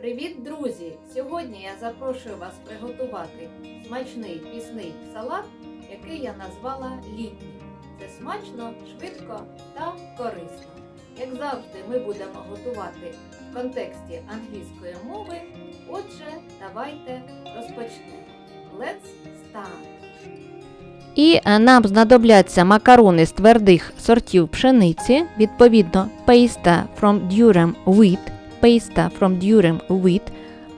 Привіт, друзі! Сьогодні я запрошую вас приготувати смачний пісний салат, який я назвала літній. Це смачно, швидко та корисно. Як завжди, ми будемо готувати в контексті англійської мови. Отже, давайте розпочнемо. Let's start! І е, нам знадобляться макарони з твердих сортів пшениці, відповідно, пейста from durum wheat, пейста from wheat,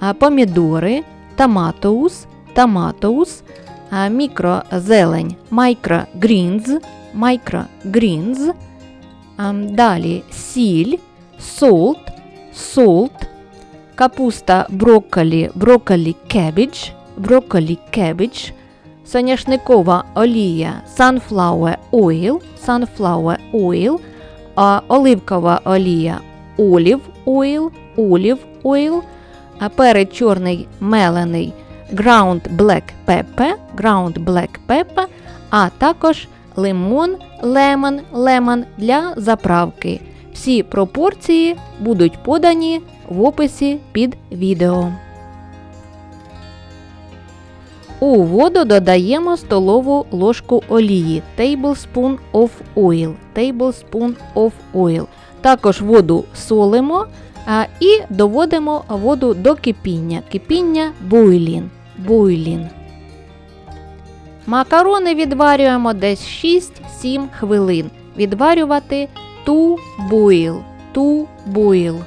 а, помідори, томатоус, томатоус, мікрозелень, microgreens, microgreens, далі сіль, salt, salt, капуста брокколі, брокколі cabbage, брокколі cabbage, соняшникова олія sunflower oil, sunflower oil, оливкова олія olive oil, olive oil, а перець чорний мелений ground black pepper, ground black pepper, а також лимон, lemon, lemon для заправки. Всі пропорції будуть подані в описі під відео. У воду додаємо столову ложку олії tablespoon of oil, tablespoon of oil. Також воду солимо і доводимо воду до кипіння. Кипіння boiling, boiling. Макарони відварюємо десь 6-7 хвилин. Відварювати boil, to boil.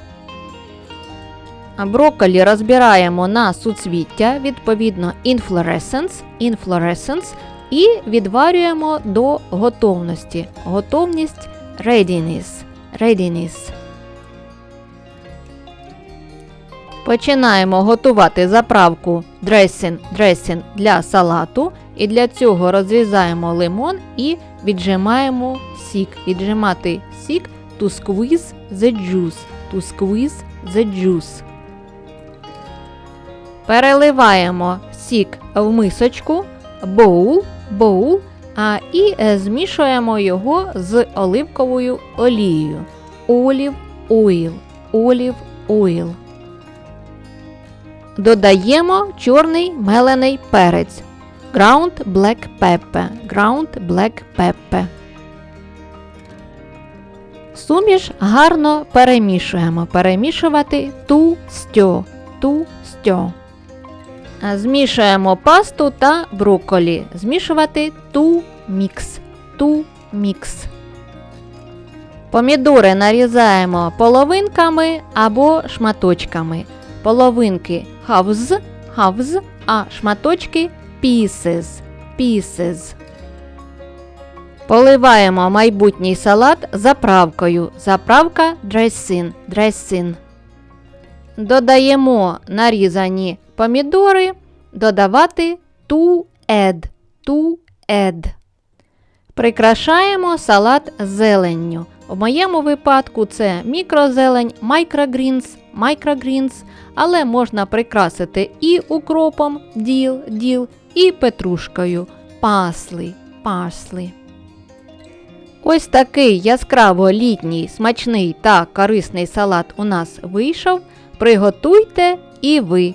А Брокколі розбираємо на суцвіття, відповідно inflorescence, inflorescence і відварюємо до готовності. Готовність readiness, readiness. Починаємо готувати заправку dressing, dressing для салату. І для цього розрізаємо лимон і віджимаємо сік. Віджимати сік to squeeze the juice. To squeeze the juice. Переливаємо сік в мисочку, боул, боул, і е, змішуємо його з оливковою олією. Олів ойл, олів ойл. Додаємо чорний мелений перець. Ground black pepper, ground black pepper. Суміш гарно перемішуємо. Перемішувати ту стьо, ту стьо. А, Змішуємо пасту та брокколі. Змішувати ту мікс. Ту мікс. Помідори нарізаємо половинками або шматочками. Половинки halves, halves, а шматочки pieces, pieces. Поливаємо майбутній салат заправкою. Заправка dressing, dressing. Додаємо нарізані помідори, додавати to add, to add. Прикрашаємо салат зеленню. В моєму випадку це мікрозелень, microgreens, microgreens, але можна прикрасити і укропом діл, діл, і петрушкою парслey, parsley. Ось такий яскраво літній, смачний та корисний салат у нас вийшов. Приготуйте і ви.